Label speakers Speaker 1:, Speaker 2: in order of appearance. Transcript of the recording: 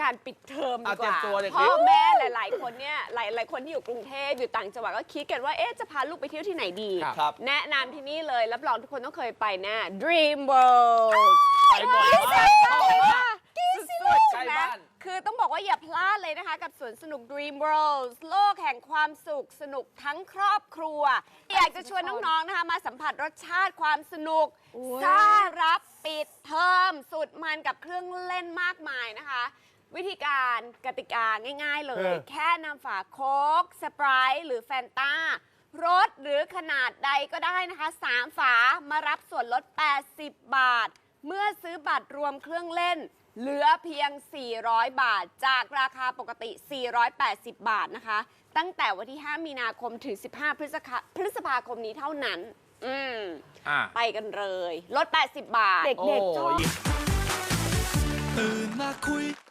Speaker 1: การปิดเทอมดี
Speaker 2: เอา
Speaker 1: ก
Speaker 2: เตรียม
Speaker 1: ว่า
Speaker 2: ตัวเด็กๆ
Speaker 1: พ่อแม่หลาย ๆ คนเนี่ยหลายหลายคนที่อยู่กรุงเทพอยู่ต่างจังหวัดก็คิดกันว่าเอ๊ะจะพาลูกไปเที่ยวที่ไหนดี
Speaker 2: ครับครับ
Speaker 1: แนะนำที่นี่เลยรับรองทุกคนต้องเคยไปแน่ Dream World
Speaker 2: ไปบ่อยมากชอบมาก
Speaker 1: สุดๆ
Speaker 2: ใกล้
Speaker 1: ใช่ไหม
Speaker 2: บ้าน
Speaker 1: คือต้องบอกว่าอย่าพลาดเลยนะคะ กับสวนสนุก Dream World โลกแห่งความสุขสนุกทั้งครอบครัว อยากจะชวนน้อง ๆ นะคะ มาสัมผัสรสชาติความสนุกซ่ารับ ปิดเทอมสุดมันกับเครื่องเล่นมากมายนะคะ วิธีการกติกาง่าย ๆ เลย
Speaker 2: เออ
Speaker 1: แค่นำฝาโค้กสปรายหรือแฟนตารสหรือขนาดใดก็ได้นะคะ 3 ฝามารับส่วนลด 80 บาท เมื่อซื้อบัตรรวมเครื่องเล่น เหลือเพียง 400 บาท จากราคาปกติ 480 บาทนะคะ ตั้งแต่วันที่ 5 มีนาคมถึง 15 พฤษภาพฤษภาคมนี้เท่านั้น อืม
Speaker 2: อะ
Speaker 1: ไปกันเลย ลด 80 บาท
Speaker 3: เด็กๆชอบ
Speaker 2: โอ้ย
Speaker 4: ตื่นมาคุย